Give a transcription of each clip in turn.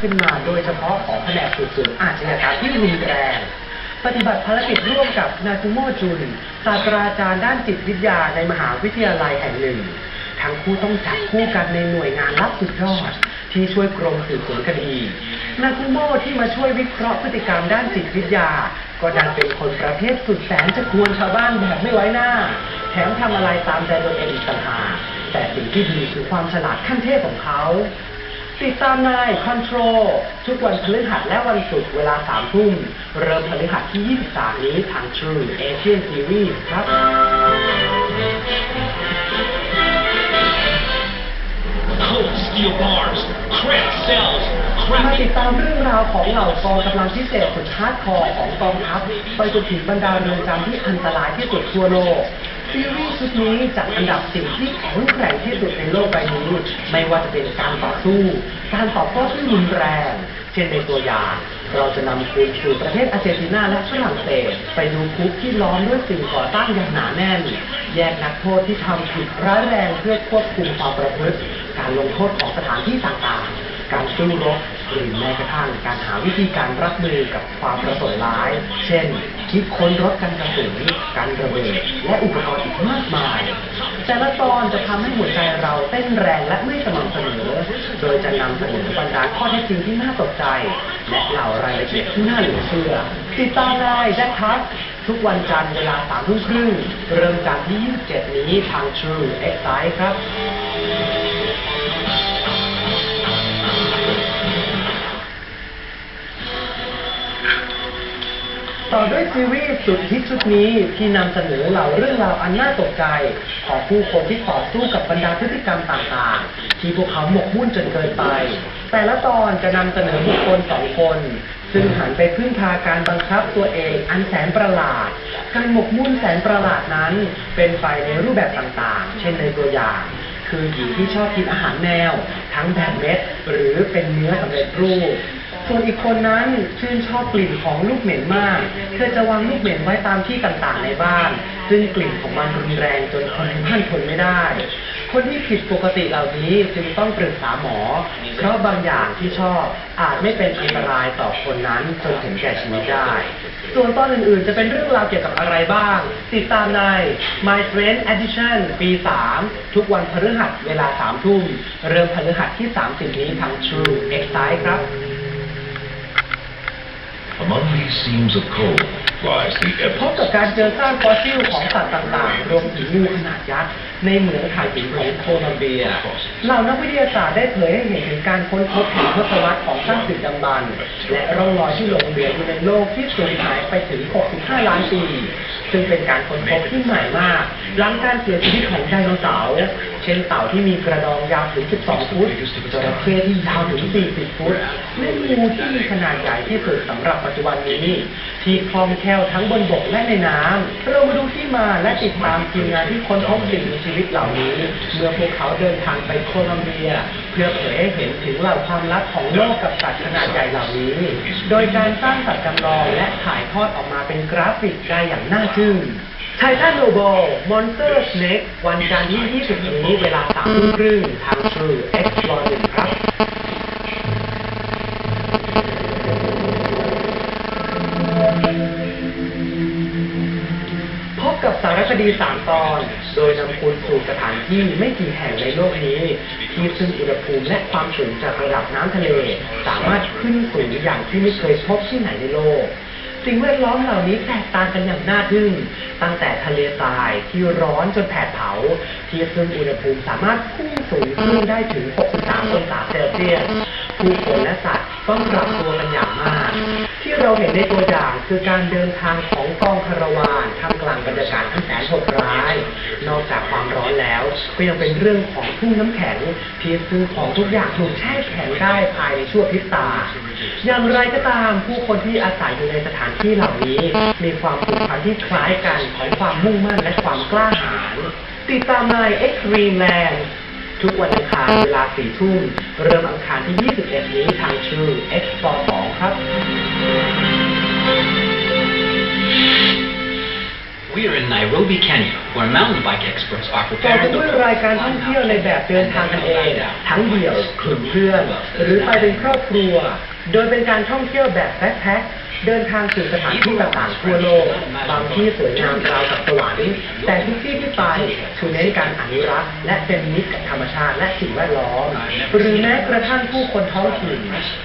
ขึ้นมาโดยเฉพาะของแผนกสืบสวนอาชญากรรมที่รุนแรงปฏิบัติภารกิจร่วมกับนาซูโมจุนศาสตราจารย์ด้านจิตวิทยาในมหาวิทยาลัยแห่งหนึ่ง ทั้งคู่ต้องจับคู่กันในหน่วยงานลับสุดยอด ที่ช่วยกรมสืบสวนคดีนาคุโมที่มาช่วยวิเคราะห์พฤติกรรมด้านจิตวิทยา ก็ดันเป็นคนประเภทสุดแสนจะกวนชาวบ้านแบบไม่ไว้หน้า แถมทำอะไรตามใจตัวเองอีกต่างหากแต่สิ่งที่ดีคือความฉลาดขั้นเทพของเขา ติดตามนาย Control ทุกวันพฤหัสและวันศุกร์เวลา3ทุ่ม เริ่มพฤหัสที่ 23 นี้ทาง True Asian Series ครับ Cold steel bars, cramped cells, มาติด cramped ตามเรื่องราวของเหล่ากองกำลังพิเศษสุดฮาร์ดคอร์ของกองทัพ ไปจนถึงบรรดาเรือนจำที่อันตรายที่สุดทั่วโลก ซีรีส์ชุดนี้จัดอันดับสิ่งที่แข็งแกร่งที่สุดในโลกใบนี้ไม่ว่าจะเป็นการต่อสู้ การตอบโต้ที่รุนแรง เช่นในตัวอย่าง เราจะนำคุณสู่ประเทศอาร์เจนตินาและฝรั่งเศส ไปดูคุกที่ล้อมด้วยสิ่งก่อสร้งอย่างหนาแน่น แยกนักโทษที่ทำผิดร้ายแรงเพื่อควบคุมความประพฤติ การลงโทษของสถานที่ต่างๆ การสู้รบ หรือแม้กระทั่งการหาวิธีการรับมือกับความประสงค์ร้าย เช่น คิดค้นรถกันกระสุนการระเบิดและอุปกรณ์อีกมากมาย แต่ละตอนจะทำให้หัวใจเราเต้นแรงและไม่สม่ำเสมอ โดยจะนำเสนอบรรดาข้อเท็จจริงที่น่าตกใจ และเหล่ารายละเอียดที่น่าเหลือเชื่อ ติดตามได้แจ็คทัสทุกวันจันทร์เวลาสามทุ่มครึ่งเริ่มจากที่ 27 นี้ทาง True X ครับ ต่อด้วยซีรีส์สุดฮิตชุดนี้ที่นำเสนอเหล่าเรื่องราวอันน่าตกใจ ของผู้คนที่ต่อสู้กับบรรดาพฤติกรรมต่างๆ ที่พวกเขาหมกมุ่นจนเกินไป แต่ละตอนจะนำเสนอบุคคลสองคน ซึ่งหันไปพึ่งพาการบังคับตัวเองอันแสนประหลาด การหมกมุ่นแสนประหลาดนั้น เป็นไปในรูปแบบต่างๆ เช่นในตัวอย่าง คือหญิงที่ชอบกินอาหารแนว ทั้งแบบเม็ดหรือเป็นเนื้อสำเร็จรูป ส่วนอีกคนนั้นชื่นชอบกลิ่นของลูกเหม็นมาก เธอจะวางลูกเหม็นไว้ตามที่ต่างๆในบ้าน ซึ่งกลิ่นของมันรุนแรงจนคนในบ้านทนไม่ได้ คนที่ผิดปกติเหล่านี้จึงต้องปรึกษาหมอ เพราะบางอย่างที่ชอบอาจไม่เป็นอันตรายต่อคนนั้นจนถึงแก่ชีวิตได้ ส่วนตอนอื่นๆ จะเป็นเรื่องราวเกี่ยวกับอะไรบ้าง ติดตามใน My Friend Edition ปี 3 ทุกวันพฤหัสเวลา 3 ทุ่ม เริ่มพฤหัสที่ 30 นี้ทาง True Excite ครับ Among these seams of coal lies the พบกับ evidence. การเจอซากฟอสซิลของสัตว์ต่างๆรวมถึงงูขนาดยักษ์ ในเหมืองถ่านหินของโคลัมเบียเหล่านักวิทยาศาสตร์ได้เผยให้เห็นถึงการค้นพบแห่งทศวรรษของซากดึกดำบรรพ์และร่องรอยที่หลงเหลืออยู่ในโลกที่สูญหายไปถึง 65 ล้านปี ซึ่งเป็นการค้นพบที่ใหม่มาก หลังการเสียชีวิตของไดโนเสาร์เช่นเต่าที่มีกระดองยาวถึง 12 ฟุตจระเข้ที่ยาวถึง 40 ฟุตและงูที่มีขนาดใหญ่ที่สุดสำหรับปัจจุบันนี้ ที่คล่องแคล่วทั้งบนบกและในน้ำเรามาดูที่มาและติดตามทีมงานที่ค้นพบสิ่งมีชีวิตีวิตเหล่านี้ เมื่อพวกเขาเดินทางไปโคลอมเบีย เพื่อเผยให้เห็นถึงเหล่าความลับของโลกกับสัตว์ขนาดใหญ่เหล่านี้ โดยการสร้างสัตว์จำลองและถ่ายทอดออกมาเป็นกราฟิกได้อย่างน่าทึ่งไททันโนบอลมอนสเตอร์สเน็กวันจันทร์ที่20นี้เวลา3ทุ่มครึ่งทาง True X 1ครับ กับสารคดี3ตอน โดยนำคุณสู่สถานที่ไม่กี่แห่งในโลกนี้ ที่ซึ่งอุณหภูมิและความสูงจากระดับน้ำทะเล สามารถขึ้นสูงอย่างที่ไม่เคยพบที่ไหนในโลกสิ่งแวดล้อมเหล่านี้แตกต่างกันอย่างน่าทึ่ง ตั้งแต่ทะเลทรายที่ร้อนจนแผดเผา ที่ซึ่งอุณหภูมิสามารถพุ่งสูงขึ้นได้ถึง 63 องศาเซลเซียสผู้คนและสัตว์ต้องปรับตัวกันอย่างมาก ที่เราเห็นในตัวอย่างคือการเดินทางของกองคาราวานท่ามกลางบรรยากาศที่แสนโหดร้าย นอกจากความร้อนแล้ว ก็ยังเป็นเรื่องของทุ่งน้ำแข็งที่ซึ่งของทุกอย่างถูกแช่แข็งได้ภายในชั่วพริบตา อย่างไรก็ตามผู้คนที่อาศัยอยู่ในสถานที่เหล่านี้ มีความผูกพันที่คล้ายกันของความมุ่งมั่นและความกล้าหาญติดตามใน Extreme Land ทุกวันอังคารเวลาสี่ทุ่มเริ่มอังคารที่ 21 นี้ทางชื่อ X 2ครับ We We are in Nairobi, Kenya, where mountain bike experts are ต่อ preparing ไปด้วยรายการท่องเที่ยวในแบบเดินทางกันเอง ทั้งเดี่ยวกลุ่มเพื่อน หรือไปเป็นครอบครัว โดยเป็นการท่องเที่ยวแบบแบ็คแพ็ค เดินทางสู่สถานที่ต่างๆทั่วโลก บางที่สวยงามราวกับสวรรค์แต่ทุกที่ที่ไปคือเน้นการอนุรักษ์และเป็นมิตรกับธรรมชาติและสิ่งแวดล้อม หรือแม้กระทั่งผู้คนท้องถิ่น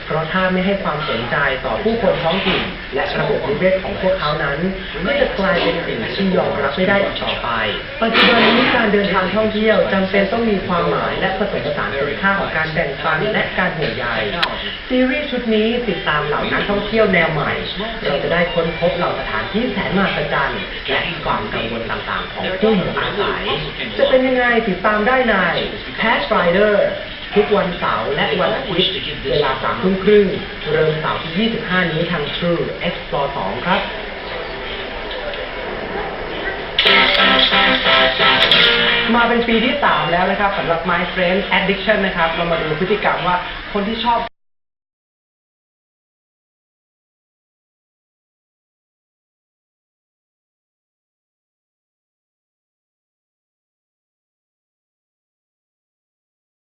เพราะถ้าไม่ให้ความสนใจต่อผู้คนท้องถิ่น และระบบนิเวศของพวกเขานั้นก็จะกลายเป็นสิ่งที่ยอมรับไม่ได้อีกต่อไป ปัจจุบันนี้การเดินทางท่องเที่ยวจำเป็นต้องมีความหมายและผสมผสานคุณค่าของการแบ่งปันและการห่วงใยซีรีส์ชุดนี้ติดตามเหล่านักท่องเที่ยวแนวใหม่เราจะได้ค้นพบเหล่าสถานที่แสนมหัศจรรย์และความกังวลต่างๆ ของผู้อยู่อาศัยจะเป็นยังไงติดตามได้ใน Patch Rider ทุกวันเสาร์และวันอาทิตย์เวลาสามทุ่มครึ่งเริ่มเสาร์ที่ 25 นี้ทาง True Explore 2 ครับมาเป็นปีที่ 3 แล้วนะครับสำหรับ My Friend Addiction นะครับ เรามาดูพฤติกรรมว่าคนที่ชอบ